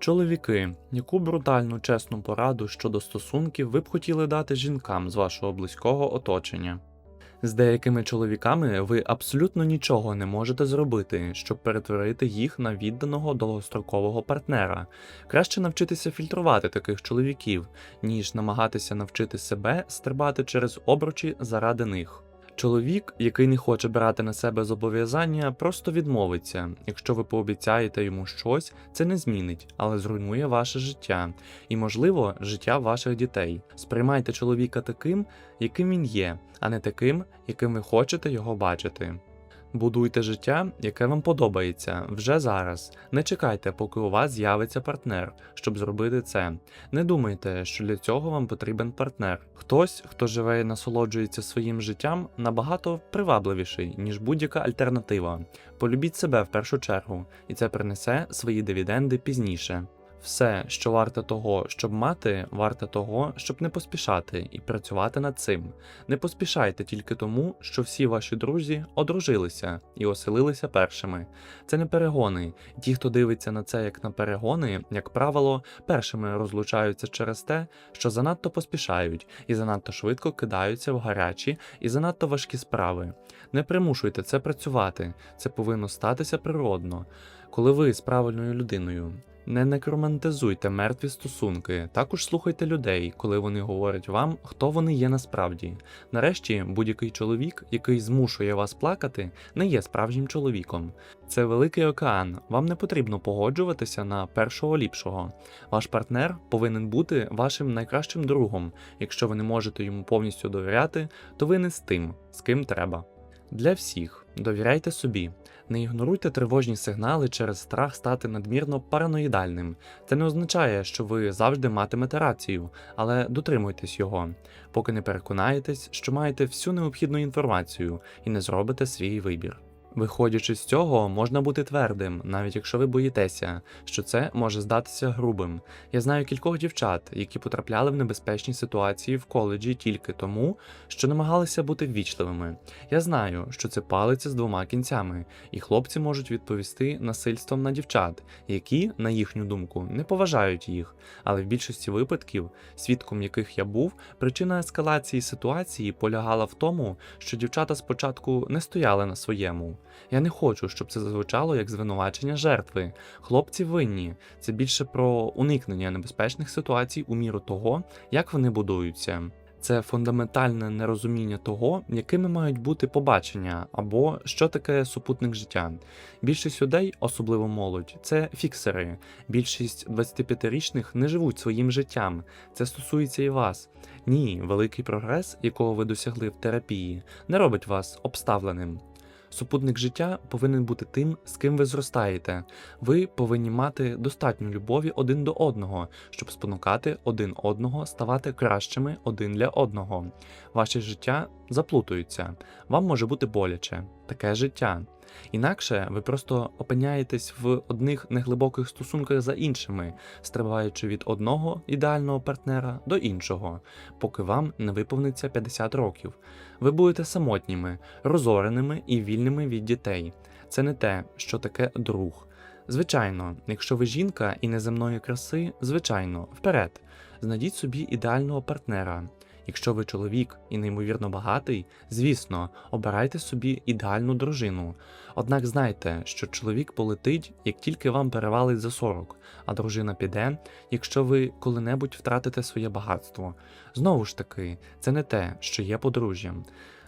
Чоловіки, яку брутальну чесну пораду щодо стосунків ви б хотіли дати жінкам з вашого близького оточення? З деякими чоловіками ви абсолютно нічого не можете зробити, щоб перетворити їх на відданого довгострокового партнера. Краще навчитися фільтрувати таких чоловіків, ніж намагатися навчити себе стрибати через обручі заради них. Чоловік, який не хоче брати на себе зобов'язання, просто відмовиться. Якщо ви пообіцяєте йому щось, це не змінить, але зруйнує ваше життя і, можливо, життя ваших дітей. Сприймайте чоловіка таким, яким він є, а не таким, яким ви хочете його бачити. Будуйте життя, яке вам подобається вже зараз. Не чекайте, поки у вас з'явиться партнер, щоб зробити це. Не думайте, що для цього вам потрібен партнер. Хтось, хто живе і насолоджується своїм життям, набагато привабливіший, ніж будь-яка альтернатива. Полюбіть себе в першу чергу, і це принесе свої дивіденди пізніше. Все, що варте того, щоб мати, варте того, щоб не поспішати і працювати над цим. Не поспішайте тільки тому, що всі ваші друзі одружилися і оселилися першими. Це не перегони. Ті, хто дивиться на це як на перегони, як правило, першими розлучаються через те, що занадто поспішають і занадто швидко кидаються в гарячі і занадто важкі справи. Не примушуйте це працювати, це повинно статися природно. Коли ви з правильною людиною. Не некромантизуйте мертві стосунки, також слухайте людей, коли вони говорять вам, хто вони є насправді. Нарешті, будь-який чоловік, який змушує вас плакати, не є справжнім чоловіком. Це великий океан, вам не потрібно погоджуватися на першого ліпшого. Ваш партнер повинен бути вашим найкращим другом. Якщо ви не можете йому повністю довіряти, то ви не з тим, з ким треба. Для всіх довіряйте собі. Не ігноруйте тривожні сигнали через страх стати надмірно параноїдальним. Це не означає, що ви завжди матимете рацію, але дотримуйтесь його, поки не переконаєтесь, що маєте всю необхідну інформацію і не зробите свій вибір. Виходячи з цього, можна бути твердим, навіть якщо ви боїтеся, що це може здатися грубим. Я знаю кількох дівчат, які потрапляли в небезпечні ситуації в коледжі тільки тому, що намагалися бути ввічливими. Я знаю, що це палиця з двома кінцями, і хлопці можуть відповісти насильством на дівчат, які, на їхню думку, не поважають їх. Але в більшості випадків, свідком яких я був, причина ескалації ситуації полягала в тому, що дівчата спочатку не стояли на своєму. Я не хочу, щоб це зазвучало як звинувачення жертви. Хлопці винні. Це більше про уникнення небезпечних ситуацій у міру того, як вони будуються. Це фундаментальне нерозуміння того, якими мають бути побачення, або що таке супутник життя. Більшість людей, особливо молодь, це фіксери. Більшість 25-річних не живуть своїм життям. Це стосується і вас. Ні, великий прогрес, якого ви досягли в терапії, не робить вас обставленим. Супутник життя повинен бути тим, з ким ви зростаєте. Ви повинні мати достатньо любові один до одного, щоб спонукати один одного ставати кращими один для одного. Ваше життя заплутується, вам може бути боляче. Таке життя. Інакше ви просто опиняєтесь в одних неглибоких стосунках за іншими, стрибаючи від одного ідеального партнера до іншого, поки вам не виповниться 50 років. Ви будете самотніми, розореними і вільними від дітей. Це не те, що таке друг. Звичайно, якщо ви жінка і неземної краси, звичайно, вперед, знайдіть собі ідеального партнера. Якщо ви чоловік і неймовірно багатий, звісно, обирайте собі ідеальну дружину. Однак знайте, що чоловік полетить, як тільки вам перевалить за 40, а дружина піде, якщо ви коли-небудь втратите своє багатство. Знову ж таки, це не те, що є подружжям.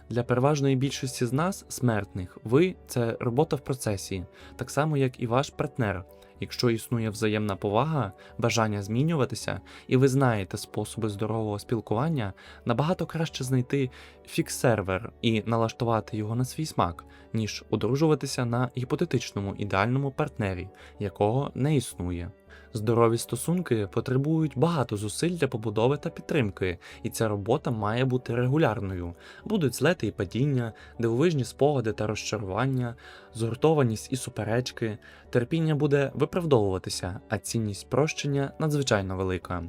Для переважної більшості з нас, смертних, ви це робота в процесі, так само як і ваш партнер. Якщо існує взаємна повага, бажання змінюватися, і ви знаєте способи здорового спілкування, набагато краще знайти фікс-сервер і налаштувати його на свій смак, ніж одружуватися на гіпотетичному ідеальному партнері, якого не існує. Здорові стосунки потребують багато зусиль для побудови та підтримки, і ця робота має бути регулярною. Будуть злети і падіння, дивовижні спогади та розчарування, згуртованість і суперечки. Терпіння буде виправдовуватися, а цінність прощення надзвичайно велика.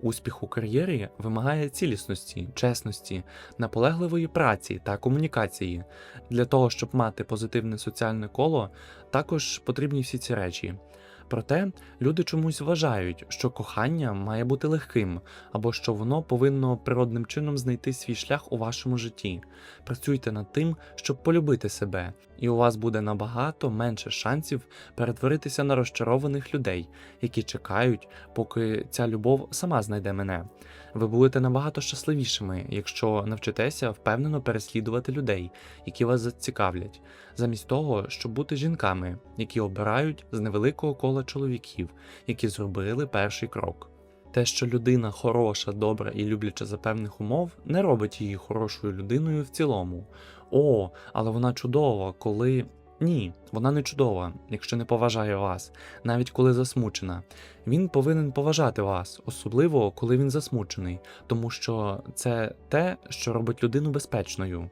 Успіх у кар'єрі вимагає цілісності, чесності, наполегливої праці та комунікації. Для того, щоб мати позитивне соціальне коло, також потрібні всі ці речі. Проте люди чомусь вважають, що кохання має бути легким, або що воно повинно природним чином знайти свій шлях у вашому житті. Працюйте над тим, щоб полюбити себе, і у вас буде набагато менше шансів перетворитися на розчарованих людей, які чекають, поки ця любов сама знайде мене. Ви будете набагато щасливішими, якщо навчитеся впевнено переслідувати людей, які вас зацікавлять, замість того, щоб бути жінками, які обирають з невеликого кола чоловіків, які зробили перший крок. Те, що людина хороша, добра і любляча за певних умов, не робить її хорошою людиною в цілому. О, але вона чудова, коли. Ні, вона не чудова, якщо не поважає вас, навіть коли засмучена. Він повинен поважати вас, особливо коли він засмучений, тому що це те, що робить людину безпечною.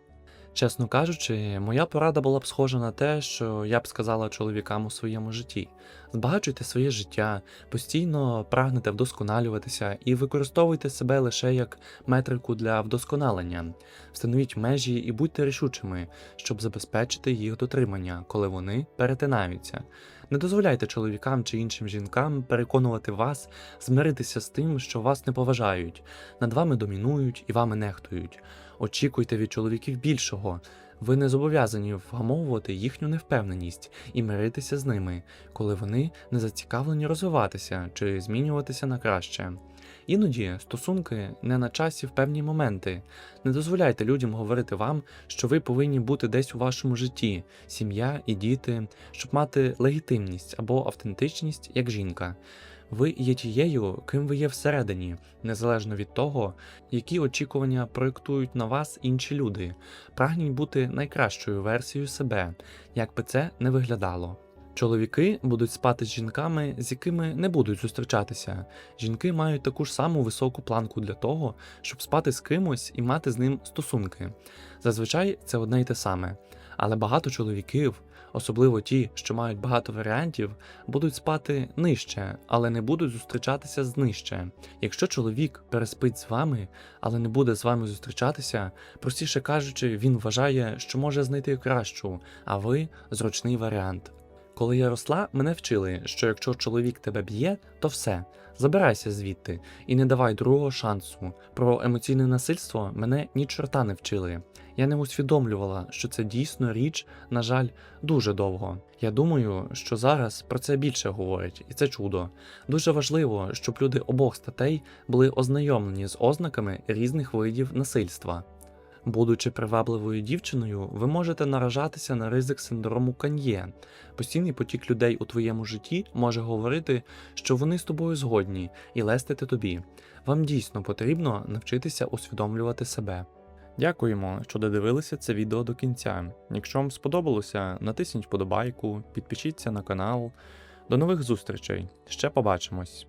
Чесно кажучи, моя порада була б схожа на те, що я б сказала чоловікам у своєму житті: збагачуйте своє життя, постійно прагнете вдосконалюватися і використовуйте себе лише як метрику для вдосконалення. Встановіть межі і будьте рішучими, щоб забезпечити їх дотримання, коли вони перетинаються. Не дозволяйте чоловікам чи іншим жінкам переконувати вас змиритися з тим, що вас не поважають, над вами домінують і вами нехтують. Очікуйте від чоловіків більшого. Ви не зобов'язані вгамовувати їхню невпевненість і миритися з ними, коли вони не зацікавлені розвиватися чи змінюватися на краще. Іноді стосунки не на часі в певні моменти. Не дозволяйте людям говорити вам, що ви повинні бути десь у вашому житті, сім'я і діти, щоб мати легітимність або автентичність як жінка. Ви є тією, ким ви є всередині, незалежно від того, які очікування проєктують на вас інші люди. Прагніть бути найкращою версією себе, як би це не виглядало. Чоловіки будуть спати з жінками, з якими не будуть зустрічатися. Жінки мають таку ж саму високу планку для того, щоб спати з кимось і мати з ним стосунки. Зазвичай це одне й те саме. Але багато чоловіків, особливо ті, що мають багато варіантів, будуть спати нижче, але не будуть зустрічатися з нижче. Якщо чоловік переспить з вами, але не буде з вами зустрічатися, простіше кажучи, він вважає, що може знайти кращу, а ви зручний варіант. Коли я росла, мене вчили, що якщо чоловік тебе б'є, то все, забирайся звідти і не давай другого шансу. Про емоційне насильство мене ні чорта не вчили. Я не усвідомлювала, що це дійсно річ, на жаль, дуже довго. Я думаю, що зараз про це більше говорять, і це чудо. Дуже важливо, щоб люди обох статей були ознайомлені з ознаками різних видів насильства. Будучи привабливою дівчиною, ви можете наражатися на ризик синдрому кан'є. Постійний потік людей у твоєму житті може говорити, що вони з тобою згодні і лестити тобі. Вам дійсно потрібно навчитися усвідомлювати себе. Дякуємо, що додивилися це відео до кінця. Якщо вам сподобалося, натисніть вподобайку, підпишіться на канал. До нових зустрічей. Ще побачимось!